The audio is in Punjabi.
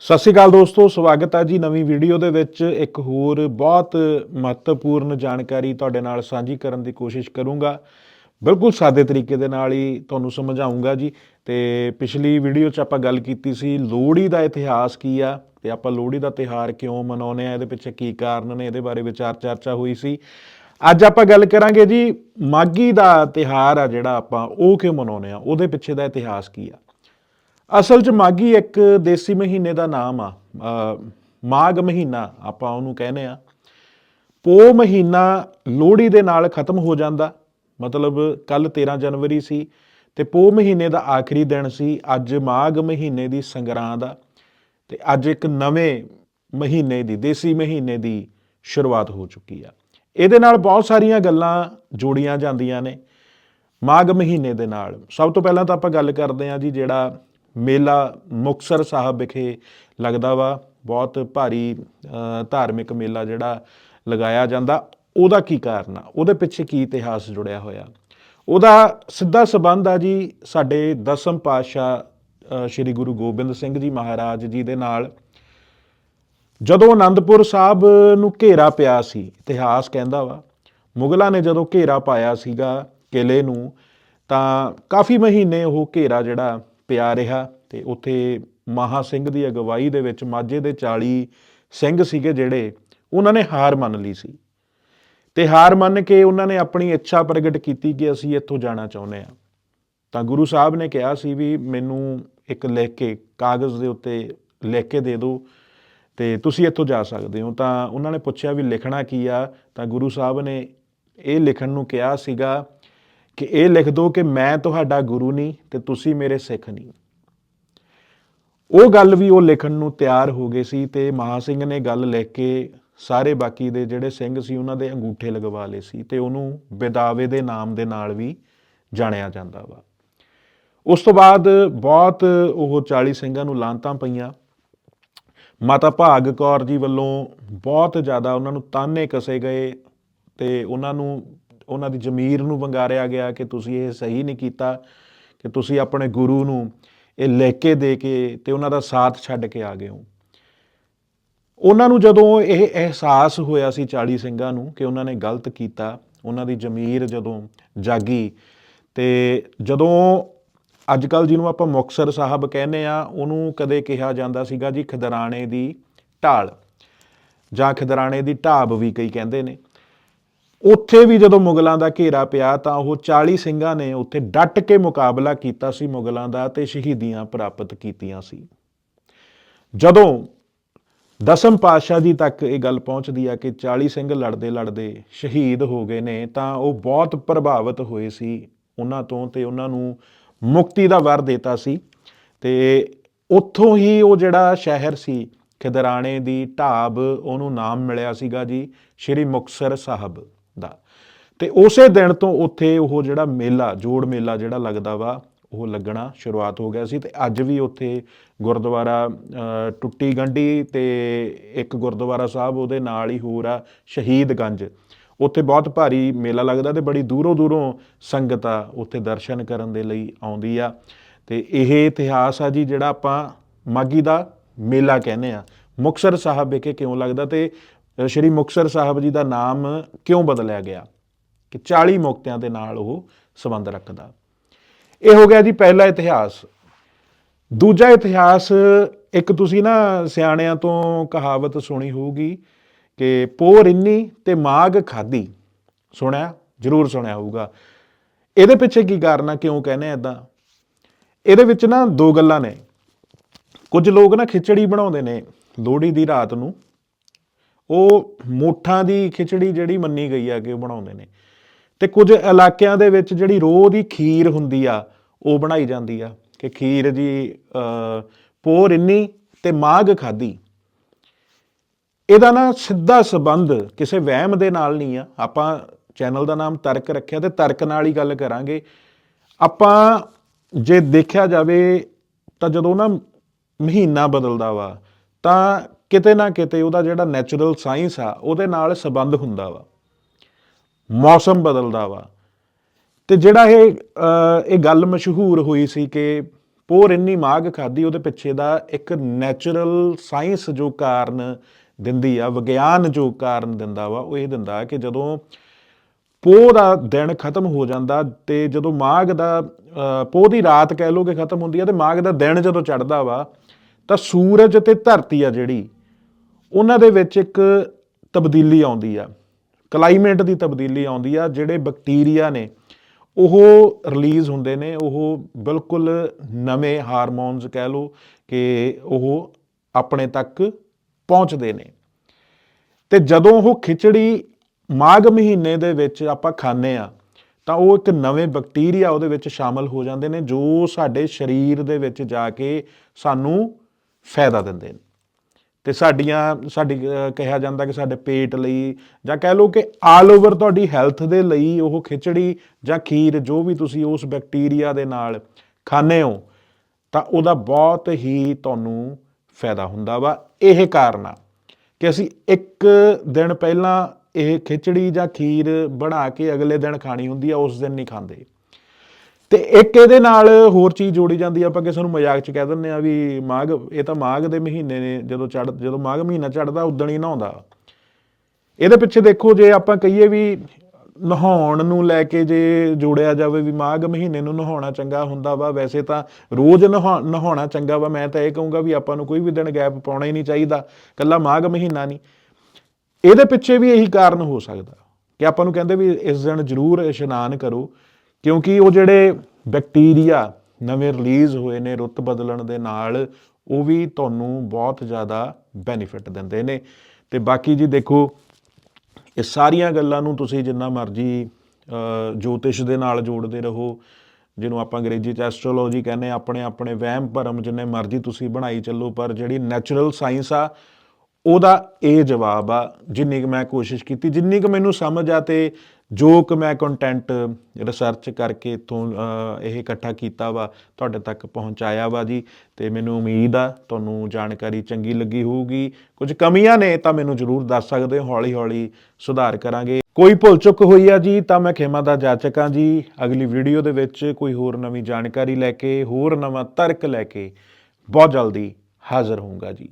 ਸਤਿ ਸ਼੍ਰੀ ਅਕਾਲ ਦੋਸਤੋ, ਸਵਾਗਤ ਹੈ ਜੀ ਨਵੀਂ ਵੀਡੀਓ ਦੇ ਵਿੱਚ। ਇੱਕ ਹੋਰ ਬਹੁਤ ਮਹੱਤਵਪੂਰਨ ਜਾਣਕਾਰੀ ਤੁਹਾਡੇ ਨਾਲ ਸਾਂਝੀ ਕਰਨ ਦੀ ਕੋਸ਼ਿਸ਼ ਕਰੂੰਗਾ। ਬਿਲਕੁਲ ਸਾਦੇ ਤਰੀਕੇ ਦੇ ਨਾਲ ਹੀ ਤੁਹਾਨੂੰ ਸਮਝਾਉਂਗਾ ਜੀ। ਤੇ ਪਿਛਲੀ ਵੀਡੀਓ 'ਚ ਆਪਾਂ ਗੱਲ ਕੀਤੀ ਸੀ, ਲੋਹੜੀ ਦਾ ਇਤਿਹਾਸ ਕੀ ਆ? ਤੇ ਆਪਾਂ ਲੋਹੜੀ ਦਾ ਤਿਹਾਰ ਕਿਉਂ ਮਨਾਉਂਦੇ ਆ? ਇਹਦੇ ਪਿੱਛੇ ਕੀ ਕਾਰਨ ਨੇ? ਇਹਦੇ ਬਾਰੇ ਵਿਚਾਰ ਚਰਚਾ ਹੋਈ ਸੀ। ਅੱਜ ਆਪਾਂ ਗੱਲ ਕਰਾਂਗੇ ਜੀ ਮਾਗੀ ਦਾ ਤਿਹਾਰ ਆ ਜਿਹੜਾ ਆਪਾਂ ਉਹ ਕਿਉਂ ਮਨਾਉਂਦੇ ਆ? ਉਹਦੇ ਪਿੱਛੇ ਦਾ ਇਤਿਹਾਸ ਕੀ ਆ? ਅਸਲ 'ਚ ਮਾਗੀ ਇੱਕ ਦੇਸੀ ਮਹੀਨੇ ਦਾ ਨਾਮ ਆ। ਅ, ਮਾਘ ਮਹੀਨਾ ਆਪਾਂ ਉਹਨੂੰ ਕਹਿੰਦੇ ਆ। ਪੋ ਮਹੀਨਾ ਲੋਹੜੀ ਦੇ ਨਾਲ ਖਤਮ ਹੋ ਜਾਂਦਾ। ਮਤਲਬ ਕੱਲ 13 ਜਨਵਰੀ ਸੀ ਤੇ ਪੋ ਮਹੀਨੇ ਦਾ ਆਖਰੀ ਦਿਨ ਸੀ। ਅੱਜ ਮਾਘ ਮਹੀਨੇ ਦੀ ਸੰਗਰਾਂ ਦਾ ਤੇ ਅੱਜ ਇੱਕ ਨਵੇਂ ਮਹੀਨੇ ਦੀ ਦੇਸੀ ਮਹੀਨੇ ਦੀ ਸ਼ੁਰੂਆਤ ਹੋ ਚੁੱਕੀ ਆ। ਇਹਦੇ ਨਾਲ ਬਹੁਤ ਸਾਰੀਆਂ ਗੱਲਾਂ ਜੋੜੀਆਂ ਜਾਂਦੀਆਂ ਨੇ ਮਾਘ ਮਹੀਨੇ ਦੇ ਨਾਲ। ਸਭ ਤੋਂ ਪਹਿਲਾਂ ਤਾਂ ਆਪਾਂ ਗੱਲ ਕਰਦੇ ਹਾਂ ਜੀ ਜਿਹੜਾ ਮੇਲਾ ਮੁਕਤਸਰ ਸਾਹਿਬ ਵਿਖੇ ਲੱਗਦਾ ਵਾ। ਬਹੁਤ ਭਾਰੀ ਧਾਰਮਿਕ ਮੇਲਾ ਜਿਹੜਾ ਲਗਾਇਆ ਜਾਂਦਾ। ਉਹਦਾ ਕੀ ਕਾਰਨ ਆ? ਉਹਦੇ ਪਿੱਛੇ ਕੀ ਇਤਿਹਾਸ ਜੁੜਿਆ ਹੋਇਆ? ਉਹਦਾ ਸਿੱਧਾ ਸਬੰਧ ਆ ਜੀ ਸਾਡੇ ਦਸਮ ਪਾਤਸ਼ਾਹ ਸ੍ਰੀ ਗੁਰੂ ਗੋਬਿੰਦ ਸਿੰਘ ਜੀ ਮਹਾਰਾਜ ਜੀ ਦੇ ਨਾਲ। ਜਦੋਂ ਆਨੰਦਪੁਰ ਸਾਹਿਬ ਨੂੰ ਘੇਰਾ ਪਿਆ ਸੀ, ਇਤਿਹਾਸ ਕਹਿੰਦਾ ਵਾ, ਮੁਗਲਾਂ ਨੇ ਜਦੋਂ ਘੇਰਾ ਪਾਇਆ ਸੀਗਾ ਕਿਲੇ ਨੂੰ, ਤਾਂ ਕਾਫੀ ਮਹੀਨੇ ਉਹ ਘੇਰਾ ਜਿਹੜਾ ਪਿਆ ਰਿਹਾ ਤੇ ਉੱਥੇ ਮਹਾ ਸਿੰਘ ਦੀ ਅਗਵਾਈ ਦੇ ਵਿੱਚ ਮਾਝੇ ਦੇ 40 ਸਿੰਘ ਸੀਗੇ ਜਿਹੜੇ, ਉਹਨਾਂ ਨੇ ਹਾਰ ਮੰਨ ਲਈ ਸੀ। ਤੇ ਹਾਰ ਮੰਨ ਕੇ ਉਹਨਾਂ ਨੇ ਆਪਣੀ ਇੱਛਾ ਪ੍ਰਗਟ ਕੀਤੀ ਕਿ ਅਸੀਂ ਇੱਥੋਂ ਜਾਣਾ ਚਾਹੁੰਦੇ ਹਾਂ। ਤਾਂ ਗੁਰੂ ਸਾਹਿਬ ਨੇ ਕਿਹਾ ਸੀ ਵੀ ਮੈਨੂੰ ਇੱਕ ਲਿਖ ਕੇ, ਕਾਗਜ਼ ਦੇ ਉੱਤੇ ਲਿਖ ਕੇ ਦੇ ਦਿਓ ਤੇ ਤੁਸੀਂ ਇੱਥੋਂ ਜਾ ਸਕਦੇ ਹੋ। ਤਾਂ ਉਹਨਾਂ ਨੇ ਪੁੱਛਿਆ ਵੀ ਲਿਖਣਾ ਕੀ ਆ? ਤਾਂ ਗੁਰੂ ਸਾਹਿਬ ਨੇ ਇਹ ਲਿਖਣ ਨੂੰ ਕਿਹਾ ਸੀਗਾ ਕਿ ਇਹ ਲਿਖ ਦਿਓ ਕਿ ਮੈਂ ਤੁਹਾਡਾ ਗੁਰੂ ਨਹੀਂ ਤੇ ਤੁਸੀਂ ਮੇਰੇ ਸਿੱਖ ਨਹੀਂ। ਉਹ ਗੱਲ ਵੀ ਉਹ ਲਿਖਣ ਨੂੰ ਤਿਆਰ ਹੋ ਗਏ ਸੀ ਤੇ ਮਹਾ ਸਿੰਘ ਨੇ ਗੱਲ ਲਿਖ ਕੇ ਸਾਰੇ ਬਾਕੀ ਦੇ ਜਿਹੜੇ ਸਿੰਘ ਸੀ ਉਹਨਾਂ ਦੇ ਅੰਗੂਠੇ ਲਗਵਾ ਲਏ ਸੀ ਤੇ ਉਹਨੂੰ ਬਿਦਾਵੇ ਦੇ ਨਾਮ ਦੇ ਨਾਲ ਵੀ ਜਾਣਿਆ ਜਾਂਦਾ ਵਾ। ਉਸ ਤੋਂ ਬਾਅਦ ਬਹੁਤ ਉਹ 40 ਸਿੰਘਾਂ ਨੂੰ ਲਾਂਤਾਂ ਪਈਆਂ। ਮਾਤਾ ਭਾਗ ਕੌਰ ਜੀ ਵੱਲੋਂ ਬਹੁਤ ਜ਼ਿਆਦਾ ਉਹਨਾਂ ਨੂੰ ਤਾਨੇ ਕਸੇ ਗਏ ਤੇ ਉਹਨਾਂ ਨੂੰ ਉਹਨਾਂ ਦੀ ਜ਼ਮੀਰ ਨੂੰ ਵੰਗਾਰਿਆ ਗਿਆ ਕਿ ਤੁਸੀਂ ਇਹ ਸਹੀ ਨਹੀਂ ਕੀਤਾ, ਕਿ ਤੁਸੀਂ ਆਪਣੇ ਗੁਰੂ ਨੂੰ ਇਹ ਲੈ ਕੇ ਦੇ ਕੇ ਤੇ ਉਹਨਾਂ ਦਾ ਸਾਥ ਛੱਡ ਕੇ ਆ ਗਏ ਹੋ। ਉਹਨਾਂ ਨੂੰ ਜਦੋਂ ਇਹ ਅਹਿਸਾਸ ਹੋਇਆ ਸੀ 40 ਸਿੰਘਾਂ ਨੂੰ ਕਿ ਉਹਨਾਂ ਨੇ ਗਲਤ ਕੀਤਾ, ਉਹਨਾਂ ਦੀ ਜ਼ਮੀਰ ਜਦੋਂ ਜਾਗੀ ਤੇ ਜਦੋਂ ਅੱਜ ਕੱਲ ਜਿਹਨੂੰ ਆਪਾਂ ਮੁਕਤਸਰ ਸਾਹਿਬ ਕਹਿੰਦੇ ਆ ਉਹਨੂੰ ਕਦੇ ਕਿਹਾ ਜਾਂਦਾ ਸੀਗਾ ਜੀ ਖਦਰਾਣੇ ਦੀ ਢਾਲ, ਜਾਂ ਖਦਰਾਣੇ ਦੀ ਢਾਬ ਵੀ ਕਈ ਕਹਿੰਦੇ ਨੇ। ਉੱਥੇ ਵੀ ਜਦੋਂ ਮੁਗਲਾਂ ਦਾ ਘੇਰਾ ਪਿਆ ਤਾਂ ਉਹ 40 ਸਿੰਘਾਂ ਨੇ ਉੱਥੇ ਡਟ ਕੇ ਮੁਕਾਬਲਾ ਕੀਤਾ ਸੀ ਮੁਗਲਾਂ ਦਾ ਤੇ ਸ਼ਹੀਦੀਆਂ ਪ੍ਰਾਪਤ ਕੀਤੀਆਂ ਸੀ। ਜਦੋਂ ਦਸਮ ਪਾਤਸ਼ਾਹ ਜੀ ਤੱਕ ਇਹ ਗੱਲ ਪਹੁੰਚਦੀ ਆ ਕਿ 40 ਸਿੰਘ ਲੜਦੇ ਲੜਦੇ ਸ਼ਹੀਦ ਹੋ ਗਏ ਨੇ ਤਾਂ ਉਹ ਬਹੁਤ ਪ੍ਰਭਾਵਿਤ ਹੋਏ ਸੀ ਉਹਨਾਂ ਤੋਂ ਤੇ ਉਹਨਾਂ ਨੂੰ ਮੁਕਤੀ ਦਾ ਵਰ ਦਿੱਤਾ ਸੀ ਤੇ ਉੱਥੋਂ ਹੀ ਉਹ ਜਿਹੜਾ ਸ਼ਹਿਰ ਸੀ ਖਿਦਰਾਣੇ ਦੀ ਢਾਬ ਉਹਨੂੰ ਨਾਮ ਮਿਲਿਆ ਸੀਗਾ ਜੀ, ਸ਼੍ਰੀ ਮੁਕਤਸਰ ਸਾਹਿਬ। ਦਾ। ਤੇ ਉਸੇ ਦਿਨ ਤੋਂ ਉੱਥੇ ਉਹ ਜਿਹੜਾ ਮੇਲਾ, ਜੋੜ ਮੇਲਾ ਜਿਹੜਾ ਲੱਗਦਾ ਵਾ, ਉਹ ਲੱਗਣਾ ਸ਼ੁਰੂਆਤ ਹੋ ਗਿਆ ਸੀ ਤੇ ਅੱਜ ਵੀ ਉੱਥੇ ਗੁਰਦੁਆਰਾ ਟੁੱਟੀ ਗੰਢੀ ਤੇ ਇੱਕ ਗੁਰਦੁਆਰਾ ਸਾਹਿਬ ਉਹਦੇ ਨਾਲ ਹੀ ਹੋਰ ਆ ਸ਼ਹੀਦਗੰਜ ਉੱਥੇ ਬਹੁਤ ਭਾਰੀ ਮੇਲਾ ਲੱਗਦਾ ਤੇ ਬੜੀ ਦੂਰੋਂ ਦੂਰੋਂ ਸੰਗਤ ਆ ਉੱਥੇ ਦਰਸ਼ਨ ਕਰਨ ਦੇ ਲਈ ਆਉਂਦੀ ਆ। ਤੇ ਇਹ ਇਤਿਹਾਸ ਆ ਜੀ ਜਿਹੜਾ ਆਪਾਂ ਮਾਗੀ ਦਾ ਮੇਲਾ ਕਹਿੰਦੇ ਆ। ਮੁਕਤਸਰ ਸਾਹਿਬ ਵਿਖੇ ਕਿਉਂ ਲੱਗਦਾ ਤੇ ਸ਼੍ਰੀ ਮੁਕਤਸਰ ਸਾਹਿਬ ਜੀ ਦਾ ਨਾਮ ਕਿਉਂ ਬਦਲਿਆ ਗਿਆ? ਕਿ 40 ਮੁਕਤਿਆਂ ਦੇ ਨਾਲ ਉਹ ਸੰਬੰਧ ਰੱਖਦਾ। ਇਹ ਹੋ ਗਿਆ ਜੀ ਪਹਿਲਾ ਇਤਿਹਾਸ। ਦੂਜਾ ਇਤਿਹਾਸ, ਇੱਕ ਤੁਸੀਂ ਨਾ ਸਿਆਣਿਆਂ ਤੋਂ ਕਹਾਵਤ ਸੁਣੀ ਹੋਊਗੀ ਕਿ ਪੋ ਰਿੰਨੀ ਤੇ ਮਾਗ ਖਾਦੀ। ਸੁਣਿਆ? ਜ਼ਰੂਰ ਸੁਣਿਆ ਹੋਊਗਾ। ਇਹਦੇ ਪਿੱਛੇ ਕੀ ਕਾਰਨ ਆ? ਕਿਉਂ ਕਹਿੰਦੇ ਐਦਾਂ ਇਹਦੇ ਵਿੱਚ ਨਾ ਦੋ ਗੱਲਾਂ ਨੇ। ਕੁਝ ਲੋਕ ਨਾ ਖਿਚੜੀ ਬਣਾਉਂਦੇ ਨੇ ਲੋਹੜੀ ਦੀ ਰਾਤ ਨੂੰ। ਉਹ ਮੋਠਾਂ ਦੀ ਖਿਚੜੀ ਜਿਹੜੀ ਮੰਨੀ ਗਈ ਆ ਕਿ ਉਹ ਬਣਾਉਂਦੇ ਨੇ। ਤੇ ਕੁਝ ਇਲਾਕਿਆਂ ਦੇ ਵਿੱਚ ਜਿਹੜੀ ਰੋਹ ਦੀ ਖੀਰ ਹੁੰਦੀ ਆ ਉਹ ਬਣਾਈ ਜਾਂਦੀ ਆ ਕਿ ਖੀਰ ਜੀ ਅ, ਪੋਰ ਇੰਨੀ ਤੇ ਮਾਗ ਖਾਦੀ ਇਹਦਾ ਨਾ ਸਿੱਧਾ ਸਬੰਧ ਕਿਸੇ ਵਹਿਮ ਦੇ ਨਾਲ ਨਹੀਂ ਆ। ਆਪਾਂ ਚੈਨਲ ਦਾ ਨਾਮ ਤਰਕ ਰੱਖਿਆ ਤੇ ਤਰਕ ਨਾਲ ਹੀ ਗੱਲ ਕਰਾਂਗੇ। ਆਪਾਂ ਜੇ ਦੇਖਿਆ ਜਾਵੇ ਤਾਂ ਜਦੋਂ ਨਾ ਮਹੀਨਾ ਬਦਲਦਾ ਵਾ ਤਾਂ ਕਿਤੇ ਨਾ ਕਿਤੇ ਉਹਦਾ ਜਿਹੜਾ ਨੈਚੁਰਲ ਸਾਇੰਸ ਆ, ਉਹਦੇ ਨਾਲ ਸੰਬੰਧ ਹੁੰਦਾ ਵਾ। ਮੌਸਮ ਬਦਲਦਾ ਵਾ। ਤੇ ਜਿਹੜਾ ਇਹ ਇਹ ਗੱਲ ਮਸ਼ਹੂਰ ਹੋਈ ਸੀ ਕਿ ਪੋਰ ਇੰਨੀ ਮਾਗ ਖਾਦੀ ਉਹਦੇ ਪਿੱਛੇ ਦਾ ਇੱਕ ਨੈਚੁਰਲ ਸਾਇੰਸ ਜੋ ਕਾਰਨ ਦਿੰਦੀ ਆ, ਵਿਗਿਆਨ ਜੋ ਕਾਰਨ ਦਿੰਦਾ ਵਾ, ਉਹ ਇਹ ਦਿੰਦਾ ਕਿ ਜਦੋਂ ਪੋਹ ਦਾ ਦਿਨ ਖਤਮ ਹੋ ਜਾਂਦਾ ਤੇ ਜਦੋਂ ਮਾਘ ਦਾ ਪੋਹ ਦੀ ਰਾਤ ਕਹਿ ਲੋ ਕਿ ਖਤਮ ਹੁੰਦੀ ਆ, ਤੇ ਮਾਘ ਦਾ ਦਿਨ ਜਦੋਂ ਚੜਦਾ ਵਾ, ਤਾਂ ਸੂਰਜ ਤੇ ਧਰਤੀ ਆ ਜਿਹੜੀ ਉਹਨਾਂ ਦੇ ਵਿੱਚ ਇੱਕ ਤਬਦੀਲੀ ਆਉਂਦੀ ਆ, ਕਲਾਈਮੇਟ ਦੀ ਤਬਦੀਲੀ ਆਉਂਦੀ ਆ, ਜਿਹੜੇ ਬੈਕਟੀਰੀਆ ਨੇ, ਉਹ ਰਿਲੀਜ਼ ਹੁੰਦੇ ਨੇ, ਉਹ ਬਿਲਕੁਲ ਨਵੇਂ ਹਾਰਮੋਨਸ ਕਹਿ ਲਓ ਕਿ ਉਹ ਆਪਣੇ ਤੱਕ ਪਹੁੰਚਦੇ ਨੇ। ਤੇ ਜਦੋਂ ਉਹ ਖਿਚੜੀ ਮਾਘ ਮਹੀਨੇ ਦੇ ਵਿੱਚ ਆਪਾਂ ਖਾਂਦੇ ਆ, ਤਾਂ ਉਹ ਇੱਕ ਨਵੇਂ ਬੈਕਟੀਰੀਆ ਉਹਦੇ ਵਿੱਚ ਸ਼ਾਮਲ ਹੋ ਜਾਂਦੇ ਨੇ, ਜੋ ਸਾਡੇ ਸਰੀਰ ਦੇ ਵਿੱਚ ਜਾ ਕੇ ਸਾਨੂੰ ਫਾਇਦਾ ਦਿੰਦੇ ਨੇ। ਤੇ ਸਾਡੀਆਂ, ਸਾਡੀ ਕਿਹਾ ਜਾਂਦਾ ਕਿ ਸਾਡੇ ਪੇਟ ਲਈ ਜਾਂ ਕਹਿ ਲਓ ਕਿ ਆਲ ਓਵਰ ਤੁਹਾਡੀ ਹੈਲਥ ਦੇ ਲਈ ਉਹ ਖਿਚੜੀ ਜਾਂ ਖੀਰ ਜੋ ਵੀ ਤੁਸੀਂ ਉਸ ਬੈਕਟੀਰੀਆ ਦੇ ਨਾਲ ਖਾਂਦੇ ਹੋ, ਤਾਂ ਉਹਦਾ ਬਹੁਤ ਹੀ ਤੁਹਾਨੂੰ ਫਾਇਦਾ ਹੁੰਦਾ ਵਾ। ਇਹ ਕਾਰਨ ਆ ਕਿ ਅਸੀਂ ਇੱਕ ਦਿਨ ਪਹਿਲਾਂ ਇਹ ਖਿਚੜੀ ਜਾਂ ਖੀਰ ਬਣਾ ਕੇ ਅਗਲੇ ਦਿਨ ਖਾਣੀ ਹੁੰਦੀ ਆ, ਉਸ ਦਿਨ ਨਹੀਂ ਖਾਂਦੇ। ਤੇ ਇੱਕ ਇਹਦੇ ਨਾਲ ਹੋਰ ਚੀਜ਼ ਜੋੜੀ ਜਾਂਦੀ ਆ, ਆਪਾਂ ਕਿਸੇ ਨੂੰ ਮਜ਼ਾਕ 'ਚ ਕਹਿ ਦਿੰਦੇ ਆ ਵੀ ਮਾਘ, ਇਹ ਤਾਂ ਮਾਘ ਦੇ ਮਹੀਨੇ ਨੇ, ਜਦੋਂ ਚੜ ਜਦੋਂ ਮਾਘ ਮਹੀਨਾ ਚੜਦਾ ਉਦਣ ਹੀ ਨਹਾਉਂਦਾ। ਇਹਦੇ ਪਿੱਛੇ ਦੇਖੋ, ਜੇ ਆਪਾਂ ਕਹੀਏ ਵੀ ਨਹਾਉਣ ਨੂੰ ਲੈ ਕੇ ਜੇ ਜੋੜਿਆ ਜਾਵੇ ਵੀ ਮਾਘ ਮਹੀਨੇ ਨੂੰ ਨਹਾਉਣਾ ਚੰਗਾ ਹੁੰਦਾ ਵਾ, ਵੈਸੇ ਤਾਂ ਰੋਜ਼ ਨਹਾ- ਨਹਾਉਣਾ ਚੰਗਾ ਵਾ, ਮੈਂ ਤਾਂ ਇਹ ਕਹੂੰਗਾ ਵੀ ਆਪਾਂ ਨੂੰ ਕੋਈ ਵੀ ਦਿਨ ਗੈਪ ਪਾਉਣਾ ਹੀ ਨਹੀਂ ਚਾਹੀਦਾ ਕੱਲਾ ਮਾਘ ਮਹੀਨਾ ਨਹੀਂ। ਇਹਦੇ ਪਿੱਛੇ ਵੀ ਇਹੀ ਕਾਰਨ ਹੋ ਸਕਦਾ, ਕਿ ਆਪਾਂ ਨੂੰ ਕਹਿੰਦੇ ਵੀ ਇਸ ਦਿਨ ਜ਼ਰੂਰ ਇਸ਼ਨਾਨ ਕਰੋ ਕਿਉਂਕਿ ਉਹ ਜਿਹੜੇ ਬੈਕਟੀਰੀਆ ਨਵੇਂ ਰਿਲੀਜ਼ ਹੋਏ ਨੇ ਰੁੱਤ ਬਦਲਣ ਦੇ ਨਾਲ, ਉਹ ਵੀ ਤੁਹਾਨੂੰ ਬਹੁਤ ਜ਼ਿਆਦਾ ਬੈਨੀਫਿਟ ਦਿੰਦੇ ਨੇ। ਤੇ ਬਾਕੀ ਜੀ ਦੇਖੋ, ਇਹ ਸਾਰੀਆਂ ਗੱਲਾਂ ਨੂੰ ਤੁਸੀਂ ਜਿੰਨਾ ਮਰਜ਼ੀ ਜੋਤਿਸ਼ ਦੇ ਨਾਲ ਜੋੜਦੇ ਰਹੋ, ਜਿਹਨੂੰ ਆਪਾਂ ਅੰਗਰੇਜ਼ੀ ਚ ਐਸਟ੍ਰੋਲੋਜੀ ਕਹਿੰਦੇ ਆਪਣੇ ਆਪਣੇ ਵਹਿਮ ਭਰਮ ਜਿੰਨੇ ਮਰਜ਼ੀ ਤੁਸੀਂ ਬਣਾਈ ਚੱਲੋ, ਪਰ ਜਿਹੜੀ ਨੈਚੁਰਲ ਸਾਇੰਸ ਆ, ਉਹਦਾ ਇਹ ਜਵਾਬ ਆ, ਜਿੰਨੀ ਕੁ ਮੈਂ ਕੋਸ਼ਿਸ਼ ਕੀਤੀ, ਜਿੰਨੀ ਕੁ ਮੈਨੂੰ ਸਮਝ ਆ ਤੇ ਜੋ ਕਿ ਮੈਂ ਕੰਟੈਂਟ ਰਿਸਰਚ ਕਰਕੇ ਇਥੋਂ ਇਹ ਇਕੱਠਾ ਕੀਤਾ ਵਾ, ਤੁਹਾਡੇ ਤੱਕ ਪਹੁੰਚਾਇਆ ਵਾ ਜੀ, ਤੇ ਮੈਨੂੰ ਉਮੀਦ ਆ ਤੁਹਾਨੂੰ ਜਾਣਕਾਰੀ ਚੰਗੀ ਲੱਗੀ ਹੋਊਗੀ। ਕੁਝ ਕਮੀਆਂ ਨੇ ਤਾਂ ਮੈਨੂੰ ਜਰੂਰ ਦੱਸ ਸਕਦੇ ਹੋ ਹੌਲੀ ਹੌਲੀ ਸੁਧਾਰ ਕਰਾਂਗੇ। ਕੋਈ ਭੁੱਲ ਚੁੱਕ ਹੋਈ ਆ ਜੀ, ਤਾਂ ਮੈਂ ਖੇਮਾ ਦਾ ਜਾਚਕ ਹਾਂ ਜੀ। ਅਗਲੀ ਵੀਡੀਓ ਦੇ ਵਿੱਚ ਕੋਈ ਹੋਰ ਨਵੀਂ ਜਾਣਕਾਰੀ ਲੈ ਕੇ, ਹੋਰ ਨਵਾਂ ਤਰਕ ਲੈ ਕੇ ਬਹੁਤ ਜਲਦੀ ਹਾਜ਼ਰ ਹੋਊਂਗਾ ਜੀ।